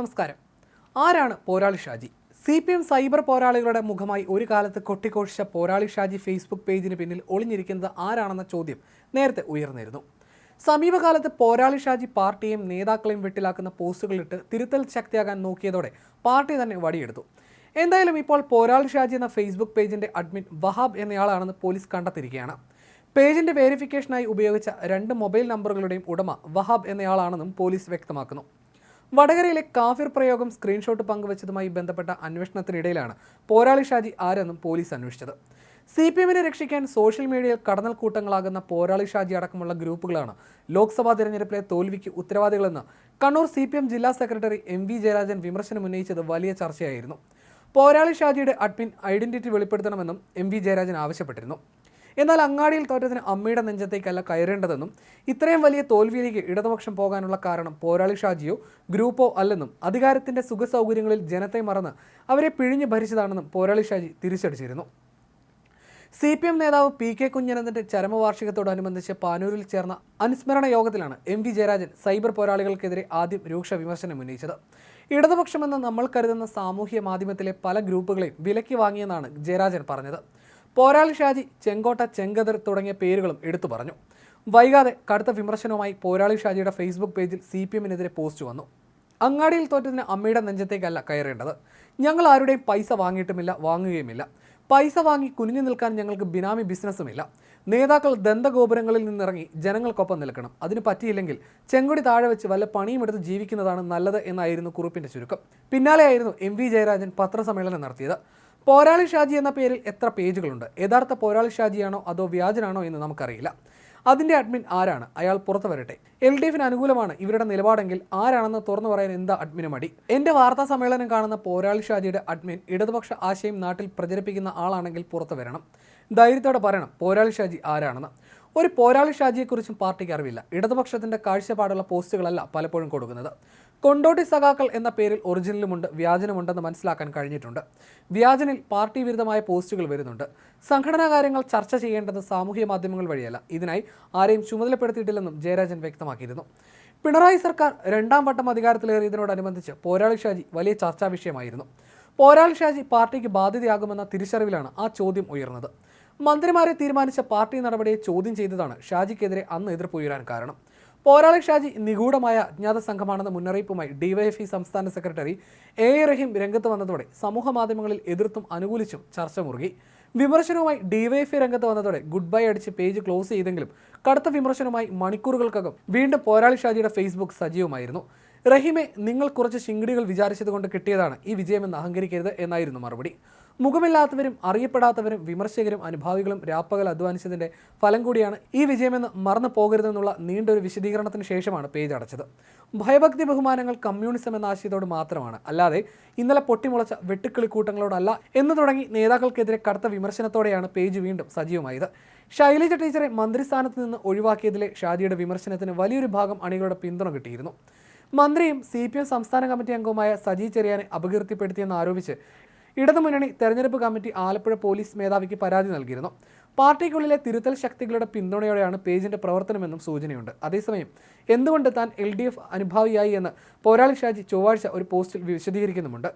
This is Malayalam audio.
നമസ്കാരം. ആരാണ് Porali Shaji? C P M cyber പോരാളികളുടെ മുഖമായി ഒരു കാലത്ത് കൊട്ടിഘോഷിച്ച പോരാളി ഷാജി ഫേസ്ബുക്ക് പേജിന് പിന്നിൽ ഒളിഞ്ഞിരിക്കുന്നത് ആരാണെന്ന ചോദ്യം നേരത്തെ ഉയർന്നിരുന്നു. സമീപകാലത്ത് പോരാളി ഷാജി പാർട്ടിയെയും നേതാക്കളെയും വെട്ടിലാക്കുന്ന പോസ്റ്റുകളിട്ട് തിരുത്തൽ ശക്തിയാകാൻ നോക്കിയതോടെ പാർട്ടി തന്നെ വടിയെടുത്തു. എന്തായാലും ഇപ്പോൾ പോരാളി ഷാജി എന്ന ഫേസ്ബുക്ക് പേജിന്റെ അഡ്മിൻ വഹാബ് എന്നയാളാണെന്ന് പോലീസ് കണ്ടെത്തിയിരിക്കുകയാണ്. പേജിന്റെ വേരിഫിക്കേഷനായി ഉപയോഗിച്ച രണ്ട് മൊബൈൽ നമ്പറുകളുടെയും ഉടമ വഹാബ് എന്നയാളാണെന്നും പോലീസ് വ്യക്തമാക്കുന്നു. വടകരയിലെ കാഫിർ പ്രയോഗം സ്ക്രീൻഷോട്ട് പങ്കുവച്ചതുമായി ബന്ധപ്പെട്ട അന്വേഷണത്തിനിടയിലാണ് പോരാളി ഷാജി ആരെന്നും പോലീസ് അന്വേഷിച്ചത്. സി പി എമ്മിനെ രക്ഷിക്കാൻ സോഷ്യൽ മീഡിയയിൽ കടന്നൽ കൂട്ടങ്ങളാകുന്ന പോരാളി ഷാജി അടക്കമുള്ള ഗ്രൂപ്പുകളാണ് ലോക്സഭാ തെരഞ്ഞെടുപ്പിലെ തോൽവിക്ക് ഉത്തരവാദികളെന്ന് കണ്ണൂർ സി പി എം ജില്ലാ സെക്രട്ടറി എം വി ജയരാജൻ വിമർശനം ഉന്നയിച്ചത് വലിയ ചർച്ചയായിരുന്നു. പോരാളി ഷാജിയുടെ അഡ്മിൻ ഐഡന്റിറ്റി വെളിപ്പെടുത്തണമെന്നും എം വി ജയരാജൻ ആവശ്യപ്പെട്ടിരുന്നു. എന്നാൽ അങ്ങാടിയിൽ തോറ്റത്തിന് അമ്മയുടെ നെഞ്ചത്തേക്കല്ല കയറേണ്ടതെന്നും ഇത്രയും വലിയ തോൽവിയിലേക്ക് ഇടതുപക്ഷം പോകാനുള്ള കാരണം പോരാളി ഷാജിയോ ഗ്രൂപ്പോ അല്ലെന്നും അധികാരത്തിന്റെ സുഖസൗകര്യങ്ങളിൽ ജനത്തെ മറന്ന് അവരെ പിഴിഞ്ഞു ഭരിച്ചതാണെന്നും പോരാളി ഷാജി തിരിച്ചടിച്ചിരുന്നു. സി പി എം നേതാവ് പി കെ കുഞ്ഞനന്ദന്റെ ചരമവാർഷികത്തോടനുബന്ധിച്ച് പാനൂരിൽ ചേർന്ന അനുസ്മരണ യോഗത്തിലാണ് എം വി ജയരാജൻ സൈബർ പോരാളികൾക്കെതിരെ ആദ്യം രൂക്ഷ വിമർശനം ഉന്നയിച്ചത്. ഇടതുപക്ഷമെന്ന് നമ്മൾ കരുതുന്ന സാമൂഹ്യ മാധ്യമത്തിലെ പല ഗ്രൂപ്പുകളെയും വിലക്കി വാങ്ങിയെന്നാണ് ജയരാജൻ പറഞ്ഞത്. പോരാളി ഷാജി ചെങ്കോട്ട ചെങ്കതിർ തുടങ്ങിയ പേരുകളും എടുത്തു പറഞ്ഞു. വൈകാതെ കടുത്ത വിമർശനവുമായി പോരാളി ഷാജിയുടെ ഫേസ്ബുക്ക് പേജിൽ സി പി എമ്മിനെതിരെ പോസ്റ്റ് വന്നു. അങ്ങാടിയിൽ തോറ്റതിന് അമ്മയുടെ നെഞ്ചത്തേക്കല്ല കയറേണ്ടത്. ഞങ്ങൾ ആരുടെയും പൈസ വാങ്ങിയിട്ടുമില്ല വാങ്ങുകയുമില്ല. പൈസ വാങ്ങി കുനിഞ്ഞു നിൽക്കാൻ ഞങ്ങൾക്ക് ബിനാമി ബിസിനസ്സുമില്ല. നേതാക്കൾ ദന്തഗോപുരങ്ങളിൽ നിന്നിറങ്ങി ജനങ്ങൾക്കൊപ്പം നിൽക്കണം. അതിന് പറ്റിയില്ലെങ്കിൽ ചെങ്കൊടി താഴെ വെച്ച് വല്ല പണിയും എടുത്ത് ജീവിക്കുന്നതാണ് നല്ലത് എന്നായിരുന്നു കുറിപ്പിന്റെ ചുരുക്കം. പിന്നാലെയായിരുന്നു എം വി ജയരാജൻ പത്രസമ്മേളനം നടത്തിയത്. പോരാളി ഷാജി എന്ന പേരിൽ എത്ര പേജുകളുണ്ട്? യഥാർത്ഥ പോരാളി ഷാജിയാണോ അതോ വ്യാജനാണോ എന്ന് നമുക്കറിയില്ല. അതിന്റെ അഡ്മിൻ ആരാണ്? അയാൾ പുറത്തു വരട്ടെ. എൽ ഡി എഫിന് അനുകൂലമാണ് ഇവരുടെ നിലപാടെങ്കിൽ ആരാണെന്ന് തുറന്നു പറയാൻ എന്താ അഡ്മിന് മടി? എന്റെ വാർത്താ സമ്മേളനം കാണുന്ന പോരാളി ഷാജിയുടെ അഡ്മിൻ ഇടതുപക്ഷ ആശയം നാട്ടിൽ പ്രചരിപ്പിക്കുന്ന ആളാണെങ്കിൽ പുറത്തു വരണം. ധൈര്യത്തോടെ പറയണം പോരാളി ഷാജി ആരാണെന്ന്. ഒരു പോരാളി ഷാജിയെക്കുറിച്ചും പാർട്ടിക്ക് അറിവില്ല. ഇടതുപക്ഷത്തിന്റെ കാഴ്ചപ്പാടുള്ള പോസ്റ്റുകളല്ല പലപ്പോഴും കൊടുക്കുന്നത്. കൊണ്ടോട്ടി സഖാക്കൾ എന്ന പേരിൽ ഒറിജിനലുമുണ്ട് വ്യാജനമുണ്ടെന്ന് മനസ്സിലാക്കാൻ കഴിഞ്ഞിട്ടുണ്ട്. വ്യാജനിൽ പാർട്ടി വിരുദ്ധമായ പോസ്റ്റുകൾ വരുന്നുണ്ട്. സംഘടനാ കാര്യങ്ങൾ ചർച്ച ചെയ്യേണ്ടത് സാമൂഹ്യ മാധ്യമങ്ങൾ വഴിയല്ല. ഇതിനായി ആരെയും ചുമതലപ്പെടുത്തിയിട്ടില്ലെന്നും ജയരാജൻ വ്യക്തമാക്കിയിരുന്നു. പിണറായി സർക്കാർ രണ്ടാം വട്ടം അധികാരത്തിലേറിയതിനോടനുബന്ധിച്ച് പോരാളി ഷാജി വലിയ ചർച്ചാ വിഷയമായിരുന്നു. പോരാളി ഷാജി പാർട്ടിക്ക് ബാധ്യതയാകുമെന്ന തിരിച്ചറിവിലാണ് ആ ചോദ്യം ഉയർന്നത്. മന്ത്രിമാരെ തീരുമാനിച്ച പാർട്ടി നടപടിയെ ചോദ്യം ചെയ്തതാണ് ഷാജിക്കെതിരെ അന്ന് എതിർപ്പ് ഉയരാൻ കാരണം. പോരാളി ഷാജി നിഗൂഢമായ അജ്ഞാത സംഘമാണെന്ന മുന്നറിയിപ്പുമായി ഡിവൈഎഫ്ഇ സംസ്ഥാന സെക്രട്ടറി എ എ റഹീം രംഗത്ത് വന്നതോടെ സമൂഹ മാധ്യമങ്ങളിൽ എതിർത്തും അനുകൂലിച്ചും ചർച്ച മുറുകി. വിമർശനവുമായി ഡിവൈഎഫ്ഐ രംഗത്ത് വന്നതോടെ ഗുഡ് ബൈ അടിച്ച് പേജ് ക്ലോസ് ചെയ്തെങ്കിലും കടുത്ത വിമർശനവുമായി മണിക്കൂറുകൾക്കകം വീണ്ടും പോരാളി ഷാജിയുടെ ഫേസ്ബുക്ക് സജീവമായിരുന്നു. റഹീമെ നിങ്ങൾ കുറച്ച് ശിങ്കിടികൾ വിചാരിച്ചതുകൊണ്ട് കിട്ടിയതാണ്. ഈ വിജയമെന്ന് അഹങ്കരിക്കരുത് എന്നായിരുന്നു മറുപടി. മുഖമില്ലാത്തവരും അറിയപ്പെടാത്തവരും വിമർശകരും അനുഭാവികളും രാപ്പകൽ അധ്വാനിച്ചതിന്റെ ഫലം കൂടിയാണ് ഈ വിജയമെന്ന് മറന്നു പോകരുതെന്നുള്ള നീണ്ടൊരു വിശദീകരണത്തിന് ശേഷമാണ് പേജ് അടച്ചത്. ഭയഭക്തി ബഹുമാനങ്ങൾ കമ്മ്യൂണിസം എന്ന ആശയത്തോട് മാത്രമാണ്. അല്ലാതെ ഇന്നലെ പൊട്ടിമുളച്ച വെട്ടുക്കിളിക്കൂട്ടങ്ങളോടല്ല എന്ന് തുടങ്ങി നേതാക്കൾക്കെതിരെ കടുത്ത വിമർശനത്തോടെയാണ് പേജ് വീണ്ടും സജീവമായത്. ശൈലജ ടീച്ചറെ മന്ത്രിസ്ഥാനത്ത് നിന്ന് ഒഴിവാക്കിയതിലെ ഷാജിയുടെ വിമർശനത്തിന് വലിയൊരു ഭാഗം അണികളുടെ പിന്തുണ കിട്ടിയിരുന്നു. മന്ത്രിയും സി പി എം സംസ്ഥാന കമ്മിറ്റി അംഗവുമായ സജി ചെറിയാനെ അപകീർത്തിപ്പെടുത്തിയെന്ന് ആരോപിച്ച് ഇടതുമുന്നണി തെരഞ്ഞെടുപ്പ് കമ്മിറ്റി ആലപ്പുഴ പോലീസ് മേധാവിക്ക് പരാതി നൽകിയിരുന്നു. പാർട്ടിക്കുള്ളിലെ തിരുത്തൽ ശക്തികളുടെ പിന്തുണയോടെയാണ് പേജിന്റെ പ്രവർത്തനമെന്നും സൂചനയുണ്ട്. അതേസമയം എന്തുകൊണ്ട് താൻ എൽ ഡി എഫ് അനുഭാവിയായി എന്ന് പോരാളി ഷാജി ചൊവ്വാഴ്ച ഒരു പോസ്റ്റിൽ വിശദീകരിക്കുന്നുമുണ്ട്.